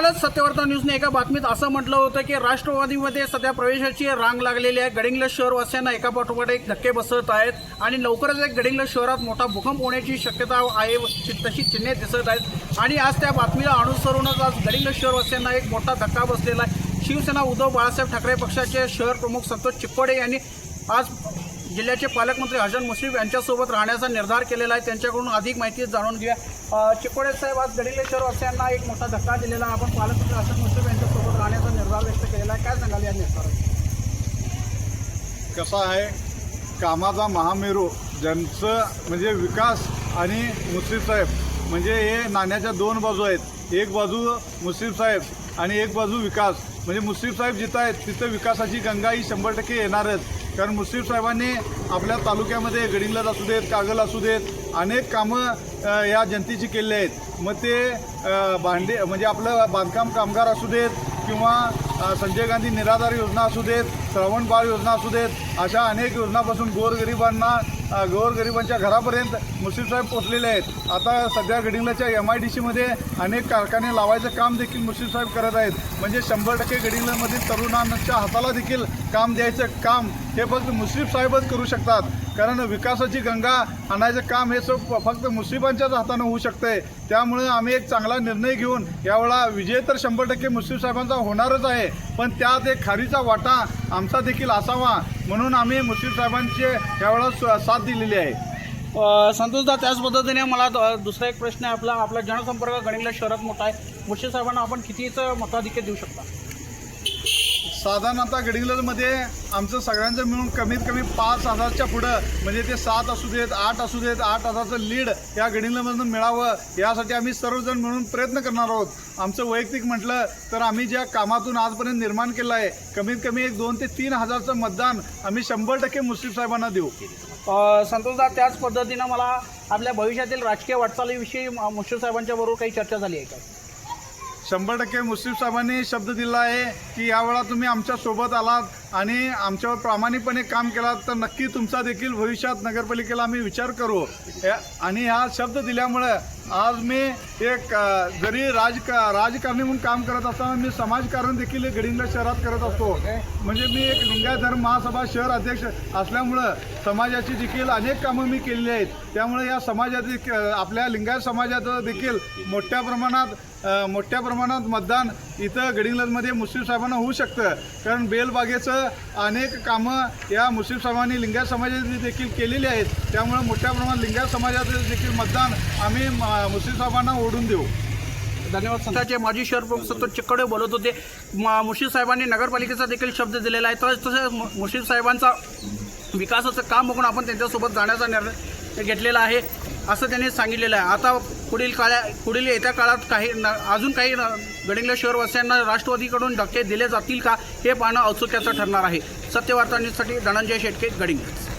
कालच सत्यवार्ता न्यूजने एका बातमीत असं म्हटलं होतं की राष्ट्रवादीमध्ये सध्या प्रवेशाची रांग लागलेली आहे. गडिंग्लज शहरवासियांना एका पाठोपाठ एक धक्के बसत आहेत आणि लवकरच एक गडिंग्लज शहरात मोठा भूकंप होण्याची शक्यता आहे तशी चिन्हे दिसत आहेत. आणि आज त्या बातमीला अनुसरूनच आज गडिंग्लज शहरवासियांना एक मोठा धक्का बसलेला आहे. शिवसेना उद्धव बाळासाहेब ठाकरे पक्षाचे शहर प्रमुख संतोष चिप्पडे यांनी आज जिल्ह्याचे पालकमंत्री हसन मुश्रीफ यांच्यासोबत राहण्याचा निर्धार केलेला आहे. त्यांच्याकडून अधिक माहिती जाणून घेऊया. चिकोडे साहेब आज गडिलेश्वर वासियांना एक मोठा धक्का दिलेला आहे. आपण पालकमंत्री हसन मुश्रीफ यांच्यासोबत राहण्याचा निर्धार व्यक्त केलेला आहे. काय सांगाल या निर्धारात? कसा आहे? कामाचा महामेरू ज्यांचं म्हणजे विकास आणि मुश्रीफ साहेब म्हणजे हे नाण्याच्या दोन बाजू आहेत. एक बाजू मुश्रीफ साहेब आणि एक बाजू विकास. म्हणजे मुश्रीफ साहेब जिथं आहेत तिथं विकासाची गंगा ही शंभर टक्के येणारच. कारण मुश्रीफ साहेबांनी आपल्या तालुक्यामध्ये गडिंगलज असू देत कागल असू देत अनेक कामं या जनतेची केली आहेत. मग ते भांडे म्हणजे आपलं बांधकाम कामगार असू देत किंवा संजय गांधी निराधार योजना असू देत श्रावण बाळ योजना असू देत अशा अनेक योजनापासून गोरगरिबांना गोरगरिबांच्या घरापर्यंत मुश्रीफ साहेब पोचलेले आहेत. आता सध्या गडिंगलाच्या एम आय डी सीमध्ये अनेक कारखाने लावायचं काम देखील मुश्रीफ साहेब करत आहेत. म्हणजे शंभर टक्के गडिंगलामधील तरुणांच्या हाताला देखील काम द्यायचं काम हे फक्त मुश्रीफ साहेबच करू शकतात. कारण विकासाची गंगा आणायचं काम हे सब फक्त मुस्लिमांच्याच हातानं होऊ शकतंय. त्यामुळे आम्ही एक चांगला निर्णय घेऊन यावेळा विजय तर शंभर टक्के मुस्लिम साहेबांचा होणारच आहे. पण त्यात एक खारीचा वाटा आमचा देखील असावा म्हणून आम्ही मुस्लिम साहेबांचे यावेळा साथ दिलेली आहे. संतोषदा त्याच पद्धतीने मला दुसरा एक प्रश्न आहे. आपला आपला जनसंपर्क गणिंगला शहरात मोठा आहे. मुश्रीफ साहेबांना आपण कितीचं मताधिक्य देऊ शकता? साधारणतः गडिंग्लजमध्ये आमचं सगळ्यांचं मिळून कमीत कमी पाच हजारच्या पुढं म्हणजे ते सात असू देत आठ असू देत आठ हजारचं लीड या गडिंगलमधून मिळावं यासाठी आम्ही सर्वजण मिळून प्रयत्न करणार आहोत. आमचं वैयक्तिक म्हटलं तर आम्ही ज्या कामातून आजपर्यंत निर्माण केलं आहे कमीत कमी एक दोन ते तीन हजारचं मतदान आम्ही शंभर टक्के मुस्लिम साहेबांना देऊ. संतोषदा त्याच पद्धतीनं मला आपल्या भविष्यातील राजकीय वाटचालीविषयी म- मुश्रीफ साहेबांच्या बरोबर काही चर्चा झाली आहे का? शंभर टक्के मुस्लिम साहेबांनी शब्द दिला आहे की यावेळा तुम्ही आमच्यासोबत आलात आणि आमच्यावर प्रामाणिकपणे काम केलात तर नक्की तुमचा देखील भविष्यात नगरपालिकेला आम्ही विचार करू. या- आणि हा शब्द दिल्यामुळं आज मी एक जरी राज राजकारणी म्हणून काम करत असताना मी समाजकारण देखील गडिंगला शहरात करत असतो. म्हणजे मी एक लिंगायत धर्म महासभा शहर अध्यक्ष असल्यामुळं समाजाची देखील अनेक कामं मी केलेली आहेत. त्यामुळे या समाजात आपल्या लिंगायत समाजाचं देखील मोठ्या प्रमाणात मोठ्या प्रमाणात मतदान इथं गडिंग्लजमध्ये मुस्लिम साहेबांना होऊ शकतं. कारण बेलबागेचं अनेक कामं या मुस्लिम साहेबांनी लिंगायत समाजाने देखील केलेली आहेत. त्यामुळे मोठ्या प्रमाणात लिंगायत समाजाचं देखील मतदान आम्ही मुस्लिम साहेबांना ओढून देऊ. धन्यवाद संघाचे माजी शहर प्रमुख संतोष बोलत होते. म- साहेबांनी नगरपालिकेचा देखील शब्द दिलेला आहे. तर तसेच मु- साहेबांचा विकासाचं काम बघून आपण त्यांच्यासोबत जाण्याचा निर्णय घेतलेला आहे. असं त्यांनी सांगितलेलं आहे. आता पुढील काळ्या पुढील येत्या काळात काही न- अजून काही न- शहरवासियांना राष्ट्रवादीकडून धक्के दिले जातील का हे पाहणं औत्सुक्याचं ठरणार आहे. सत्यवार्तांसाठी धनंजय शेटके गडिंग्लज.